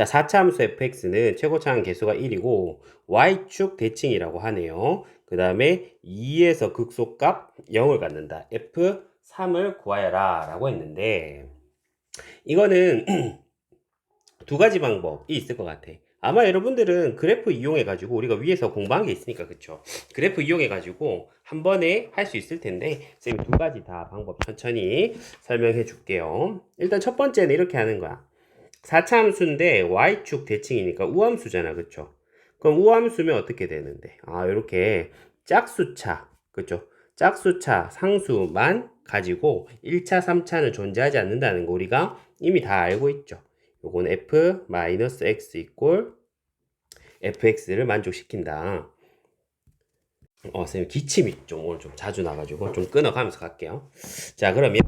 자, 4차 함수 fx는 최고 차항 개수가 1이고 y축 대칭이라고 하네요. 그 다음에 2에서 극소값 0을 갖는다. f3을 구하여라 라고 했는데 이거는 두 가지 방법이 있을 것 같아. 아마 여러분들은 그래프 이용해 가지고 우리가 위에서 공부한 게 있으니까 그쵸 그래프 이용해 가지고 한 번에 할 수 있을 텐데 쌤이 두 가지 다 방법 천천히 설명해 줄게요 일단 첫 번째는 이렇게 하는 거야 4차 함수인데 y축 대칭이니까 우함수잖아 그쵸 그럼 우함수면 어떻게 되는데 아 이렇게 짝수차 그쵸 짝수차 상수만 가지고 1차 3차는 존재하지 않는다는 거 우리가 이미 다 알고 있죠 요건 f-x 이꼴 fx를 만족시킨다. 어, 선생님 기침이 좀 오늘 좀 자주 나가지고 좀 끊어가면서 갈게요. 자, 그러면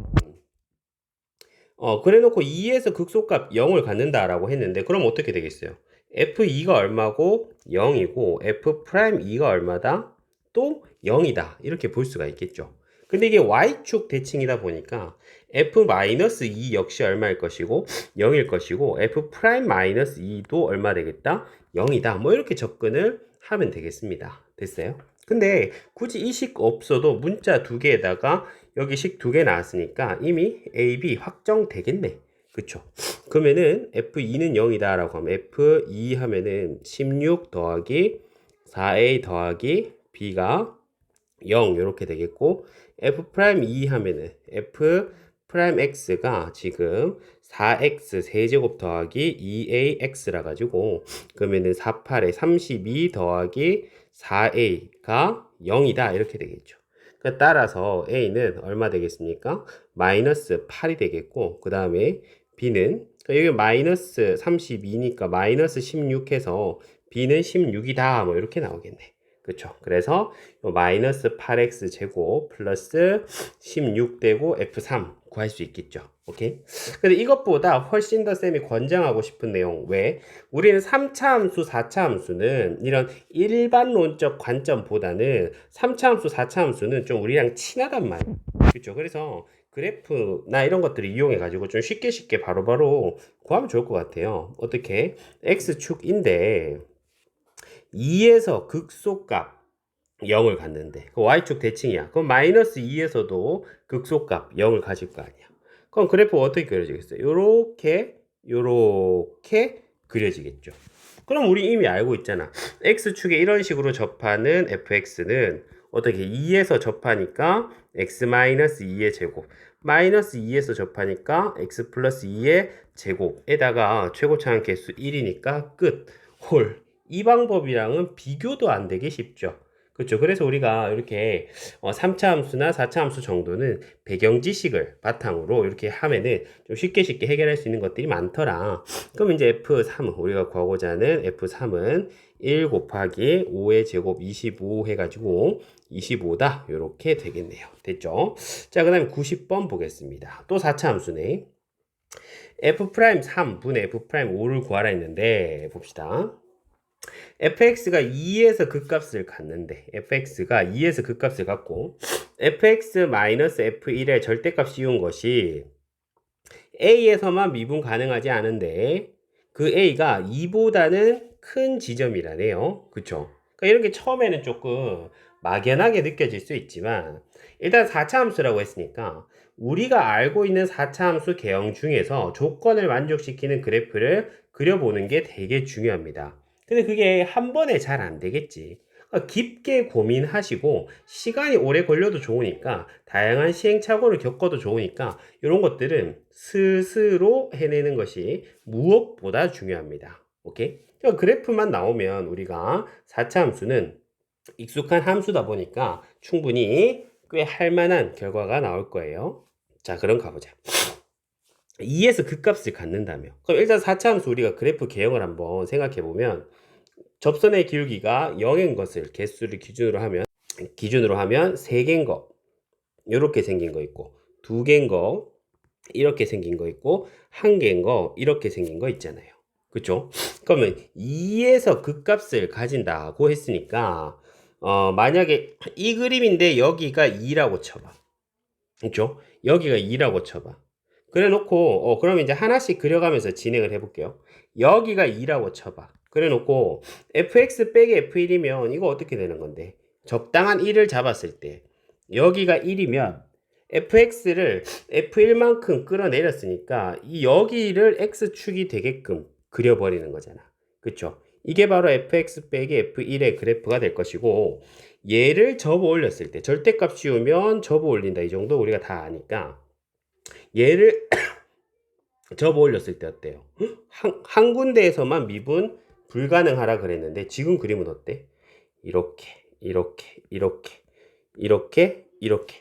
어, 그래놓고 2에서 극소값 0을 갖는다라고 했는데 그럼 어떻게 되겠어요? f2가 얼마고 0이고 f'2가 얼마다? 또 0이다. 이렇게 볼 수가 있겠죠. 근데 이게 y축 대칭이다 보니까 f-2 역시 얼마일 것이고 0일 것이고 f'-2도 얼마 되겠다? 0이다. 뭐 이렇게 접근을 하면 되겠습니다. 됐어요? 근데 굳이 이 식 없어도 문자 두 개에다가 여기 식 두 개 나왔으니까 이미 A, B 확정되겠네. 그쵸? 그러면은 F2는 0이다 라고 하면 F2 하면은 16 더하기 4A 더하기 B가 0 이렇게 되겠고 F'2 하면은 F' X가 지금 4x 세제곱 더하기 2ax라 가지고 그러면은 48에 32 더하기 4a가 0이다 이렇게 되겠죠. 그 따라서 a는 얼마 되겠습니까? 마이너스 8이 되겠고 그 다음에 b는 여기 마이너스 32니까 마이너스 16 해서 b는 16이다 뭐 이렇게 나오겠네. 그렇죠. 그래서 마이너스 8x 제곱 플러스 16 되고 f3 구할 수 있겠죠. 오케이. 근데 이것보다 훨씬 더 쌤이 권장하고 싶은 내용 왜? 우리는 3차 함수, 4차 함수는 이런 일반론적 관점보다는 3차 함수, 4차 함수는 좀 우리랑 친하단 말이야. 그렇죠. 그래서 그래프나 이런 것들을 이용해 가지고 좀 쉽게 쉽게 바로바로 구하면 좋을 것 같아요. 어떻게? x축인데 2에서 극소값 0을 갖는데 그 y축 대칭이야. 그럼 마이너스 2에서도 극소값 0을 가질 거 아니야. 그럼 그래프 어떻게 그려지겠어요? 요렇게 요렇게 그려지겠죠. 그럼 우리 이미 알고 있잖아. x축에 이런 식으로 접하는 fx는 어떻게 2에서 접하니까 x-2의 제곱 마이너스 2에서 접하니까 x 플러스 2의 제곱에다가 최고차항 개수 1이니까 끝. 홀. 이 방법이랑은 비교도 안 되게 쉽죠. 그렇죠. 그래서 우리가 이렇게 3차 함수나 4차 함수 정도는 배경 지식을 바탕으로 이렇게 하면은 좀 쉽게 쉽게 해결할 수 있는 것들이 많더라. 그럼 이제 F3 우리가 구하고자 하는 F3은 1 곱하기 5의 제곱 25 해가지고 25다 이렇게 되겠네요. 됐죠? 자, 그 다음에 90번 보겠습니다. 또 4차 함수네. F'3 분의 F'5를 구하라 했는데 봅시다. Fx가 2에서 극값을 갖는데 fx가 2에서 극값을 갖고 fx-f1의 절대값 씌운 것이 a에서만 미분 가능하지 않은데 그 a가 2보다는 큰 지점이라네요. 그쵸? 그러니까 이런 게 처음에는 조금 막연하게 느껴질 수 있지만 일단 4차 함수라고 했으니까 우리가 알고 있는 4차 함수 개형 중에서 조건을 만족시키는 그래프를 그려보는 게 되게 중요합니다. 근데 그게 한 번에 잘 안 되겠지. 그러니까 깊게 고민하시고 시간이 오래 걸려도 좋으니까 다양한 시행착오를 겪어도 좋으니까 이런 것들은 스스로 해내는 것이 무엇보다 중요합니다. 오케이? 그래프만 나오면 우리가 4차 함수는 익숙한 함수다 보니까 충분히 꽤 할만한 결과가 나올 거예요. 자, 그럼 가보자. 2에서 극값을 갖는다며. 그럼 일단 4차 함수 우리가 그래프 개형을 한번 생각해 보면 접선의 기울기가 0인 것을 개수를 기준으로 하면 기준으로 하면 3개인 거 이렇게 생긴 거 있고 2개인 거 이렇게 생긴 거 있고 1개인 거 이렇게 생긴 거 있잖아요. 그쵸? 그러면 2에서 극값을 가진다고 했으니까 어, 만약에 이 그림인데 여기가 2라고 쳐봐. 그쵸? 여기가 2라고 쳐봐. 그래 놓고 어 그럼 이제 하나씩 그려가면서 진행을 해볼게요. 여기가 2라고 쳐봐. 그래 놓고 fx 빼기 f1이면 이거 어떻게 되는 건데? 적당한 1을 잡았을 때 여기가 1이면 fx를 f1만큼 끌어내렸으니까 이 여기를 x축이 되게끔 그려버리는 거잖아. 그쵸? 이게 바로 fx 빼기 f1의 그래프가 될 것이고 얘를 접어 올렸을 때 절대값 씌우면 접어 올린다 이 정도 우리가 다 아니까 얘를 접어 올렸을 때 어때요? 한, 한 군데에서만 미분 불가능하라 그랬는데 지금 그림은 어때? 이렇게 이렇게 이렇게 이렇게 이렇게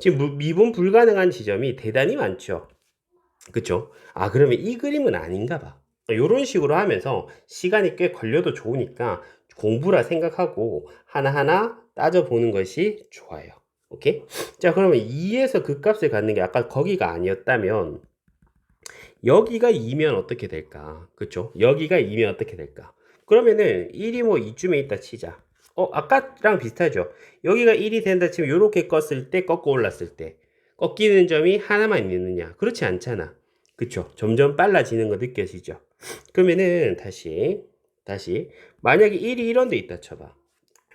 지금 무- 미분 불가능한 지점이 대단히 많죠. 그쵸? 아 그러면 이 그림은 아닌가 봐. 이런 식으로 하면서 시간이 꽤 걸려도 좋으니까 공부라 생각하고 하나하나 따져보는 것이 좋아요. 오케이? 자 그러면 2에서 그 값을 갖는 게 아까 거기가 아니었다면 여기가 2면 어떻게 될까? 그쵸? 여기가 2면 어떻게 될까? 그러면은 1이 뭐 2쯤에 있다 치자. 어, 아까랑 비슷하죠? 여기가 1이 된다 치면 이렇게 껐을 때, 꺾어 올랐을 때 꺾이는 점이 하나만 있느냐? 그렇지 않잖아. 그쵸? 점점 빨라지는 거 느껴지죠? 그러면은 다시 다시 만약에 1이 이런 데 있다 쳐봐.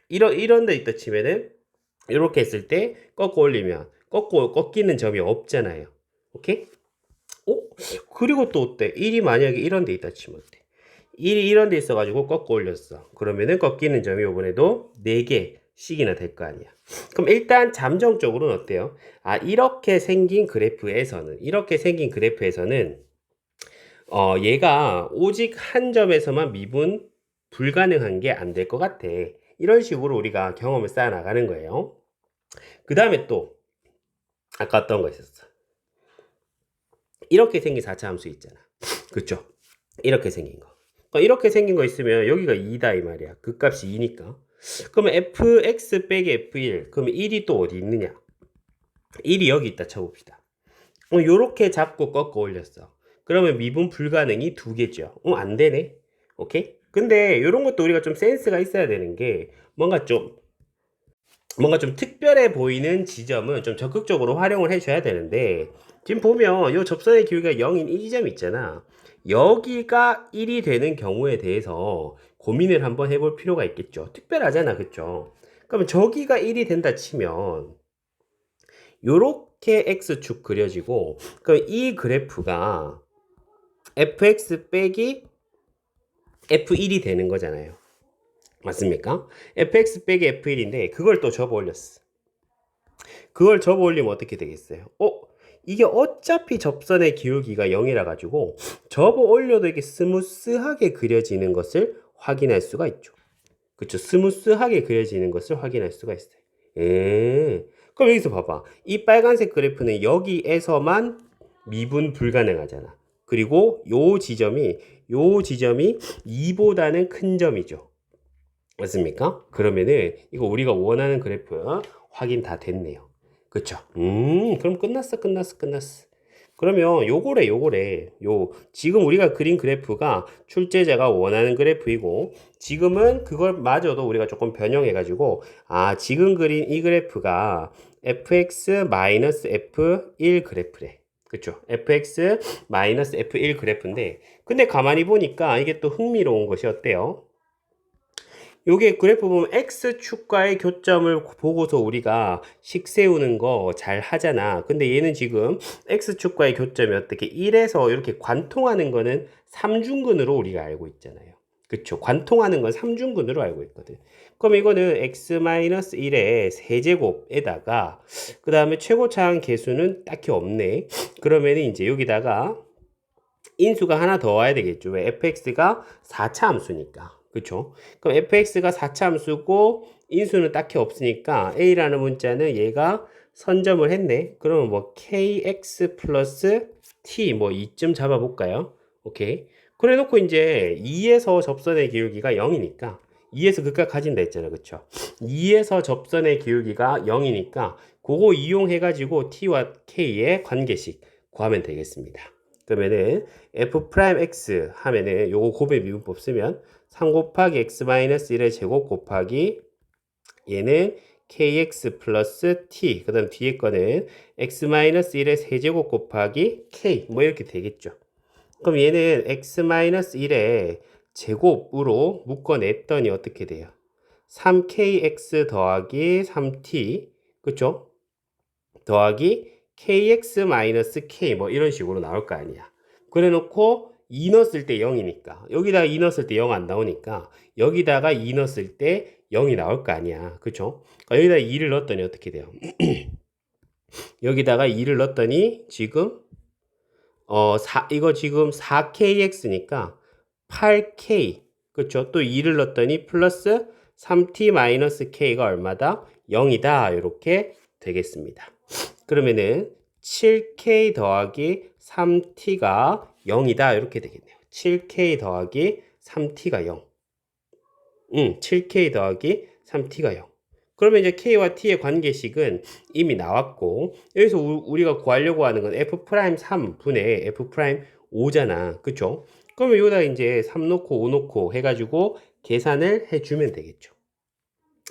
이런 이런 데 있다 치면은 이렇게 했을 때 꺾어 올리면 꺾고 꺾이는 점이 없잖아요. 오케이? 어? 그리고 또 어때? 1이 만약에 이런 데 있다 치면 어때? 1이 이런 데 있어가지고 꺾어 올렸어. 그러면은 꺾이는 점이 이번에도 4개씩이나 될 거 아니야. 그럼 일단 잠정적으로는 어때요? 아, 이렇게 생긴 그래프에서는, 이렇게 생긴 그래프에서는, 어, 얘가 오직 한 점에서만 미분 불가능한 게 안 될 것 같아. 이런 식으로 우리가 경험을 쌓아 나가는 거예요. 그 다음에 또, 아까 어떤 거 있었어? 이렇게 생긴 4차 함수 있잖아. 그쵸? 이렇게 생긴 거. 그러니까 이렇게 생긴 거 있으면 여기가 2다 이 말이야. 그 값이 2니까. 그러면 fx 빼기 f1. 그러면 1이 또 어디 있느냐? 1이 여기 있다 쳐봅시다. 어, 요렇게 잡고 꺾어 올렸어. 그러면 미분 불가능이 두 개죠. 어, 안 되네. 오케이? 근데 요런 것도 우리가 좀 센스가 있어야 되는 게 뭔가 좀 뭔가 좀 특별해 보이는 지점은 좀 적극적으로 활용을 해줘야 되는데 지금 보면 이 접선의 기울기가 0인 이 지점 있잖아. 여기가 1이 되는 경우에 대해서 고민을 한번 해볼 필요가 있겠죠. 특별하잖아, 그쵸? 그러면 저기가 1이 된다 치면 요렇게 x축 그려지고 그럼 이 그래프가 fx 빼기 f1이 되는 거잖아요. 맞습니까? fx 빼기 f1인데 그걸 또 접어 올렸어. 그걸 접어 올리면 어떻게 되겠어요? 어? 이게 어차피 접선의 기울기가 0이라 가지고 접어 올려도 이게 스무스하게 그려지는 것을 확인할 수가 있죠. 그쵸? 스무스하게 그려지는 것을 확인할 수가 있어요. 예. 그럼 여기서 봐봐. 이 빨간색 그래프는 여기에서만 미분 불가능하잖아. 그리고 요 지점이 요 지점이 2보다는 큰 점이죠. 맞습니까? 그러면은 이거 우리가 원하는 그래프 확인 다 됐네요. 그쵸? 음, 그럼 끝났어, 끝났어, 끝났어. 그러면 요거래, 요거래. 요, 지금 우리가 그린 그래프가 출제자가 원하는 그래프이고, 지금은 그걸 마저도 우리가 조금 변형해가지고, 아, 지금 그린 이 그래프가 fx-f1 그래프래. 그쵸? fx-f1 그래프인데, 근데 가만히 보니까 이게 또 흥미로운 것이 어때요? 요게 그래프 보면 x축과의 교점을 보고서 우리가 식 세우는 거 잘 하잖아. 근데 얘는 지금 x축과의 교점이 어떻게 1에서 이렇게 관통하는 거는 3중근으로 우리가 알고 있잖아요. 그쵸? 관통하는 건 3중근으로 알고 있거든. 그럼 이거는 x-1의 세제곱에다가 그 다음에 최고차항 개수는 딱히 없네. 그러면 이제 여기다가 인수가 하나 더 와야 되겠죠. 왜? fx가 4차 함수니까. 그쵸? 그럼 fx가 4차 함수고 인수는 딱히 없으니까 a라는 문자는 얘가 선점을 했네. 그러면 뭐 kx 플러스 t 뭐 이쯤 잡아볼까요? 오케이. 그래 놓고 이제 2에서 접선의 기울기가 0이니까 2에서 극각 가진다 했잖아. 그쵸? 2에서 접선의 기울기가 0이니까 그거 이용해가지고 t와 k의 관계식 구하면 되겠습니다. 그러면은 f 프라임 x 하면은 요거 곱의 미분법 쓰면 3 곱하기 x 마이너스 1의 제곱 곱하기 얘는 kx 플러스 t 그 다음 뒤에 거는 x 마이너스 1의 세제곱 곱하기 k 뭐 이렇게 되겠죠. 그럼 얘는 x 마이너스 1의 제곱으로 묶어냈더니 어떻게 돼요? 3kx 더하기 3t 그쵸? 더하기 kx 마이너스 k 뭐 이런 식으로 나올 거 아니야. 그래 놓고 2 넣었을 때 0이니까 여기다가 2 넣었을 때 0 안 나오니까 여기다가 2 넣었을 때 0이 나올 거 아니야. 그쵸? 그러니까 여기다가 2를 넣었더니 어떻게 돼요? 여기다가 2를 넣었더니 지금 어, 4, 이거 지금 4kx니까 8k. 그쵸? 또 2를 넣었더니 플러스 3t 마이너스 k가 얼마다? 0이다. 이렇게 되겠습니다. 그러면은 7k 더하기 3t가 0이다. 이렇게 되겠네요. 7k 더하기 3t가 0. 음, 7k 더하기 3t가 0. 그러면 이제 k와 t의 관계식은 이미 나왔고 여기서 우- 우리가 구하려고 하는 건 f'3 분의 f'5잖아. 그쵸? 그러면 여기다 이제 3 놓고 5 놓고 해가지고 계산을 해주면 되겠죠.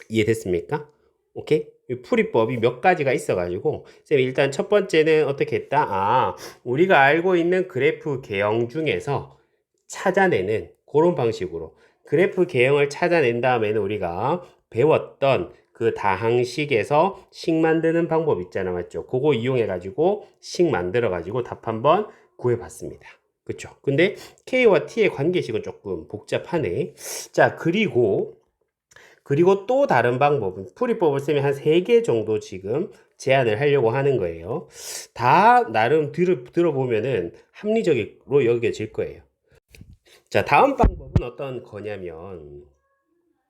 이해됐습니까? 오케이? 이 풀이법이 몇 가지가 있어가지고 쌤 일단 첫 번째는 어떻게 했다? 아 우리가 알고 있는 그래프 개형 중에서 찾아내는 그런 방식으로 그래프 개형을 찾아낸 다음에는 우리가 배웠던 그 다항식에서 식 만드는 방법 있잖아 맞죠? 그거 이용해 가지고 식 만들어 가지고 답 한번 구해 봤습니다. 그쵸? 근데 K와 T의 관계식은 조금 복잡하네. 자, 그리고 그리고 또 다른 방법은 풀이법을 쓰면 한 세 개 정도 지금 제안을 하려고 하는 거예요. 다 나름 들, 들어보면은 합리적으로 여겨질 거예요. 자, 다음 방법은 어떤 거냐면,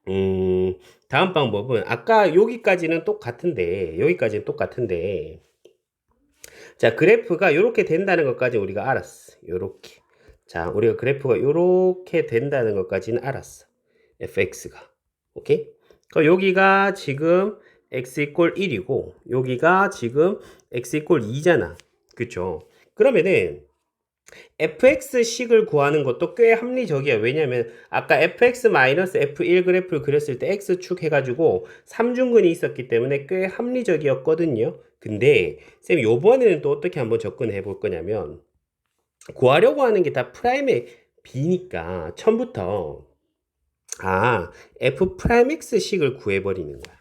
음, 다음 방법은 아까 여기까지는 똑같은데, 여기까지는 똑같은데, 자, 그래프가 이렇게 된다는 것까지 우리가 알았어. 요렇게. 자, 우리가 그래프가 이렇게 된다는 것까지는 알았어. fx가. 오케이? 그럼 여기가 지금 x 이꼴 1이고 여기가 지금 x 이꼴 2잖아. 그쵸? 그러면은 fx식을 구하는 것도 꽤 합리적이야. 왜냐면 아까 fx-f1 그래프를 그렸을 때 x축 해가지고 3중근이 있었기 때문에 꽤 합리적이었거든요. 근데 쌤 요번에는 또 어떻게 한번 접근해 볼 거냐면 구하려고 하는 게 다 프라임의 b니까 처음부터 아 f 프라임 x식을 구해버리는 거야.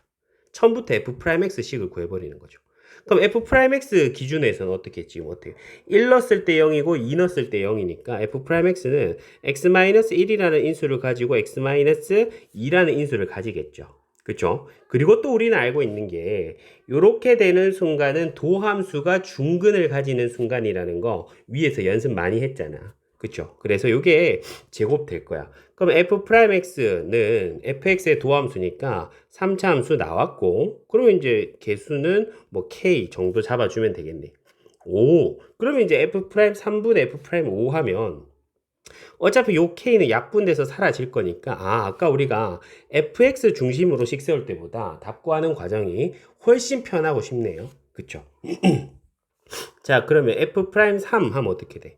처음부터 f 프라임 x식을 구해버리는 거죠. 그럼 f 프라임 x 기준에서는 어떻게 했지? 뭐 어떻게 1 넣었을 때 0이고 2 넣었을 때 0이니까 f 프라임 x는 x 마이너스 1이라는 인수를 가지고 x 마이너스 2라는 인수를 가지겠죠. 그쵸? 그리고 또 우리는 알고 있는 게 이렇게 되는 순간은 도함수가 중근을 가지는 순간이라는 거 위에서 연습 많이 했잖아. 그쵸? 그래서 이게 제곱될 거야. 그럼 f 프라임 x는 fx의 도함수니까 3차 함수 나왔고 그러면 이제 개수는 뭐 k 정도 잡아주면 되겠네. 오, 그러면 이제 f 프라임 3분의 f 프라임 5 하면 어차피 요 k는 약분돼서 사라질 거니까 아 아까 우리가 fx 중심으로 식 세울 때보다 답 구하는 과정이 훨씬 편하고 쉽네요. 그쵸? 자 그러면 f 프라임 3 하면 어떻게 돼?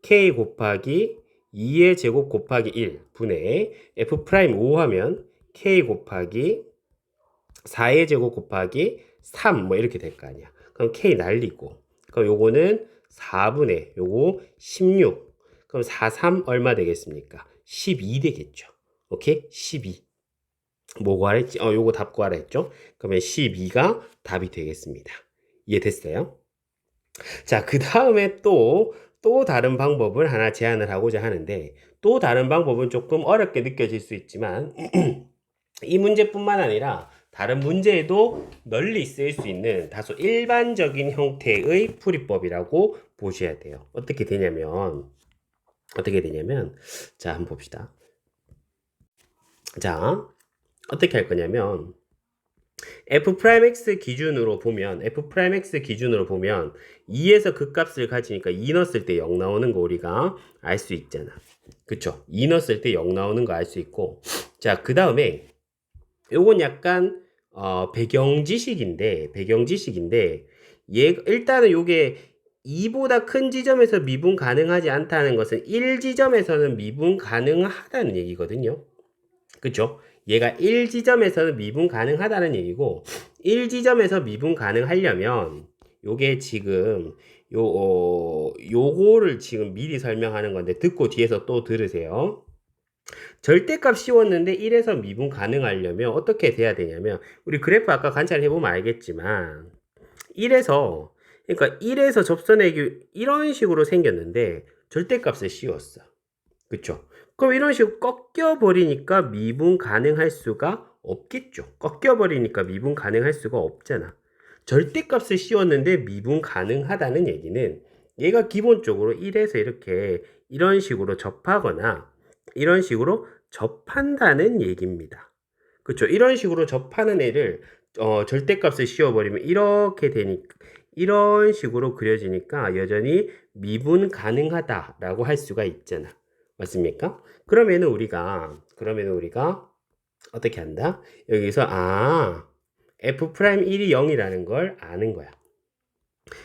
k 곱하기 2의 제곱 곱하기 1 분의 f 프라임 5 하면 k 곱하기 4의 제곱 곱하기 3 뭐 이렇게 될 거 아니야. 그럼 k 날리고 그럼 요거는 4분의 요거 16 그럼 4, 3 얼마 되겠습니까? 12 되겠죠. 오케이? 12 뭐 구하라 했지? 어 요거 답 구하라 했죠? 그러면 12가 답이 되겠습니다. 이해됐어요? 자, 그 다음에 또, 또 다른 방법을 하나 제안을 하고자 하는데, 또 다른 방법은 조금 어렵게 느껴질 수 있지만, 이 문제뿐만 아니라 다른 문제에도 널리 쓰일 수 있는 다소 일반적인 형태의 풀이법이라고 보셔야 돼요. 어떻게 되냐면, 어떻게 되냐면, 자, 한번 봅시다. 자, 어떻게 할 거냐면, f 프라임 x 기준으로 보면 f 프라임 x 기준으로 보면 2에서 그 값을 가지니까 2 넣었을 때 0 나오는 거 우리가 알 수 있잖아. 그쵸? 2 넣었을 때 0 나오는 거 알 수 있고 자, 그 다음에 요건 약간 어, 배경 지식인데 배경 지식인데 얘 일단은 요게 2보다 큰 지점에서 미분 가능하지 않다는 것은 1 지점에서는 미분 가능하다는 얘기거든요. 그쵸? 얘가 1지점에서는 미분 가능하다는 얘기고 1지점에서 미분 가능하려면 요게 지금 요 어, 요거를 지금 미리 설명하는 건데 듣고 뒤에서 또 들으세요. 절대값 씌웠는데 1에서 미분 가능하려면 어떻게 돼야 되냐면 우리 그래프 아까 관찰해 보면 알겠지만 1에서 그러니까 1에서 접선액이 이런 식으로 생겼는데 절대값을 씌웠어. 그쵸? 그럼 이런 식으로 꺾여 버리니까 미분 가능할 수가 없겠죠. 꺾여 버리니까 미분 가능할 수가 없잖아. 절대값을 씌웠는데 미분 가능하다는 얘기는 얘가 기본적으로 1에서 이렇게 이런 식으로 접하거나 이런 식으로 접한다는 얘기입니다. 그렇죠? 이런 식으로 접하는 애를 어, 절대값을 씌워버리면 이렇게 되니까 이런 식으로 그려지니까 여전히 미분 가능하다라고 할 수가 있잖아. 맞습니까? 그러면은 우리가 그러면은 우리가 어떻게 한다? 여기서 아 f 프라임 1이 0이라는 걸 아는 거야.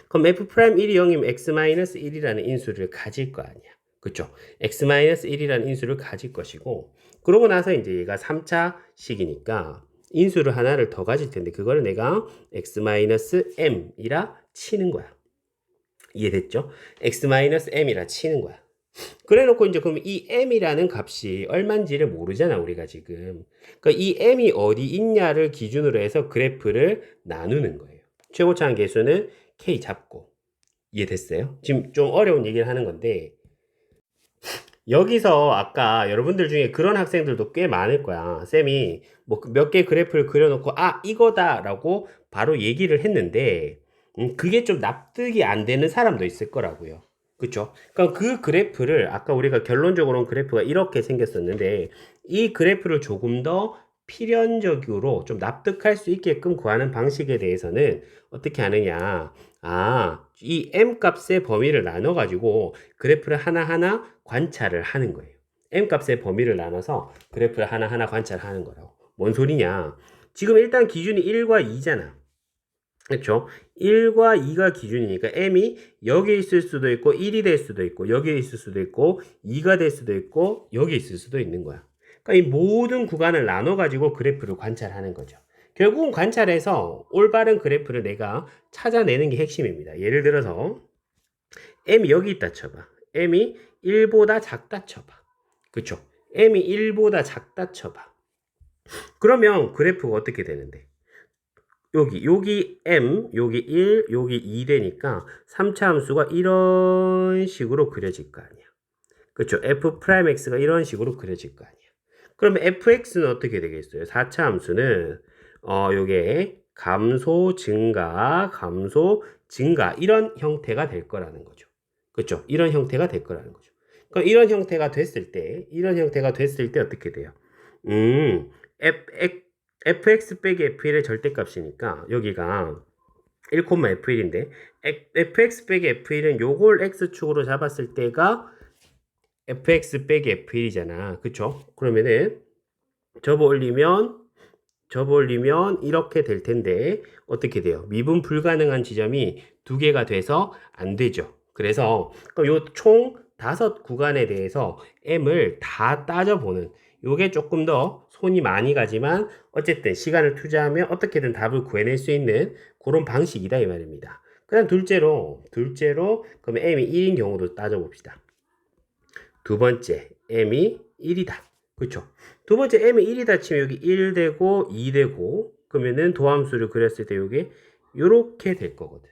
그럼 f 프라임 1이 0이면 x 마이너스 1이라는 인수를 가질 거 아니야. 그쵸? x 마이너스 1이라는 인수를 가질 것이고 그러고 나서 이제 얘가 3차 식이니까 인수를 하나를 더 가질 텐데 그거를 내가 x 마이너스 m이라 치는 거야. 이해됐죠? x 마이너스 m이라 치는 거야. 그래 놓고 이제 그럼 이 m이라는 값이 얼마인지를 모르잖아 우리가 지금. 그러니까 이 m이 어디 있냐를 기준으로 해서 그래프를 나누는 거예요. 최고차항 계수는 k 잡고. 이해됐어요? 지금 좀 어려운 얘기를 하는 건데. 여기서 아까 여러분들 중에 그런 학생들도 꽤 많을 거야. 쌤이 뭐 몇 개 그래프를 그려놓고 아 이거다 라고 바로 얘기를 했는데 음, 그게 좀 납득이 안 되는 사람도 있을 거라고요 그쵸? 그러니까 그 그래프를 아까 우리가 결론적으로는 그래프가 이렇게 생겼었는데 이 그래프를 조금 더 필연적으로 좀 납득할 수 있게끔 구하는 방식에 대해서는 어떻게 하느냐? 아, 이 m 값의 범위를 나눠 가지고 그래프를 하나하나 관찰을 하는 거예요. m 값의 범위를 나눠서 그래프를 하나하나 관찰하는 거라고. 뭔 소리냐? 지금 일단 기준이 1과 2잖아. 그렇죠? 1과 2가 기준이니까 m이 여기 있을 수도 있고 1이 될 수도 있고 여기 있을 수도 있고 2가 될 수도 있고 여기 있을 수도 있는 거야. 그러니까 이 모든 구간을 나눠 가지고 그래프를 관찰하는 거죠. 결국은 관찰해서 올바른 그래프를 내가 찾아내는 게 핵심입니다. 예를 들어서 m이 여기 있다 쳐봐. m이 1보다 작다 쳐봐. 그렇죠? m이 1보다 작다 쳐봐. 그러면 그래프가 어떻게 되는데? 여기 여기 m 여기 1 여기 2 되니까 3차 함수가 이런 식으로 그려질 거 아니야. 그렇죠 f 프라임 x가 이런 식으로 그려질 거 아니야. 그러면 fx는 어떻게 되겠어요? 4차 함수는 어 요게 감소 증가 감소 증가 이런 형태가 될 거라는 거죠. 그렇죠 이런 형태가 될 거라는 거죠. 그럼 이런 형태가 됐을 때 이런 형태가 됐을 때 어떻게 돼요? 음 f, x fx 빼기 f1의 절대값이니까 여기가 1,f1인데 fx 빼기 f1은 요걸 x축으로 잡았을 때가 fx 빼기 f1이잖아 그쵸? 그러면은 접어 올리면 접어 올리면 이렇게 될 텐데 어떻게 돼요? 미분 불가능한 지점이 두 개가 돼서 안 되죠 그래서 요총 다섯 구간에 대해서 m을 다 따져보는 요게 조금 더 손이 많이 가지만 어쨌든 시간을 투자하면 어떻게든 답을 구해낼 수 있는 그런 방식이다 이 말입니다. 그 다음 둘째로 둘째로 그러면 m이 1인 경우도 따져봅시다. 두 번째 m이 1이다. 그렇죠? 두 번째 m이 1이다 치면 여기 1 되고 2 되고 그러면은 도함수를 그렸을 때 이게 이렇게 될 거거든.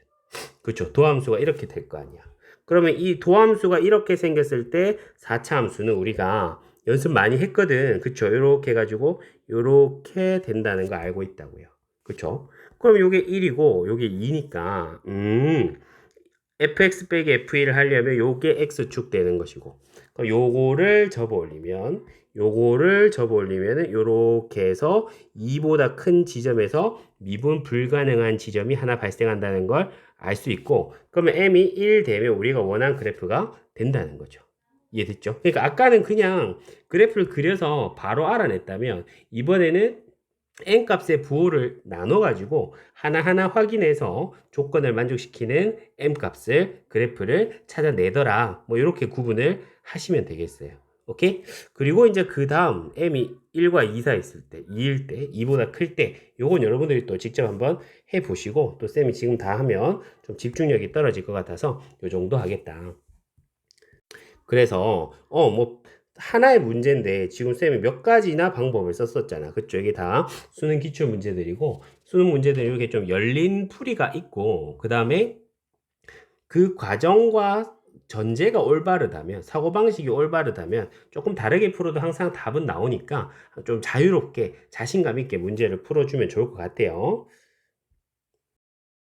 그렇죠? 도함수가 이렇게 될 거 아니야. 그러면 이 도함수가 이렇게 생겼을 때 4차 함수는 우리가 연습 많이 했거든. 그쵸? 요렇게 해가지고, 요렇게 된다는 거 알고 있다고요. 그쵸? 그럼 요게 1이고, 요게 2니까, 음, fx 빼기 f1을 하려면 요게 x축 되는 것이고, 그럼 요거를 접어 올리면, 요거를 접어 올리면은 요렇게 해서 2보다 큰 지점에서 미분 불가능한 지점이 하나 발생한다는 걸 알 수 있고, 그러면 m이 1 되면 우리가 원하는 그래프가 된다는 거죠. 이해됐죠? 그러니까 아까는 그냥 그래프를 그려서 바로 알아냈다면 이번에는 n 값의 부호를 나눠 가지고 하나하나 확인해서 조건을 만족시키는 m 값을 그래프를 찾아내더라. 뭐 이렇게 구분을 하시면 되겠어요. 오케이? 그리고 이제 그 다음 m이 1과 2 사이 있을 때, 2일 때, 2보다 클 때, 요건 여러분들이 또 직접 한번 해 보시고, 또 쌤이 지금 다 하면 좀 집중력이 떨어질 것 같아서 요 정도 하겠다. 그래서, 어, 뭐, 하나의 문제인데, 지금 쌤이 몇 가지나 방법을 썼었잖아. 그쵸? 이게 다 수능 기출 문제들이고, 수능 문제들이 이렇게 좀 열린 풀이가 있고, 그 다음에 그 과정과 전제가 올바르다면, 사고방식이 올바르다면, 조금 다르게 풀어도 항상 답은 나오니까 좀 자유롭게 자신감 있게 문제를 풀어주면 좋을 것 같아요.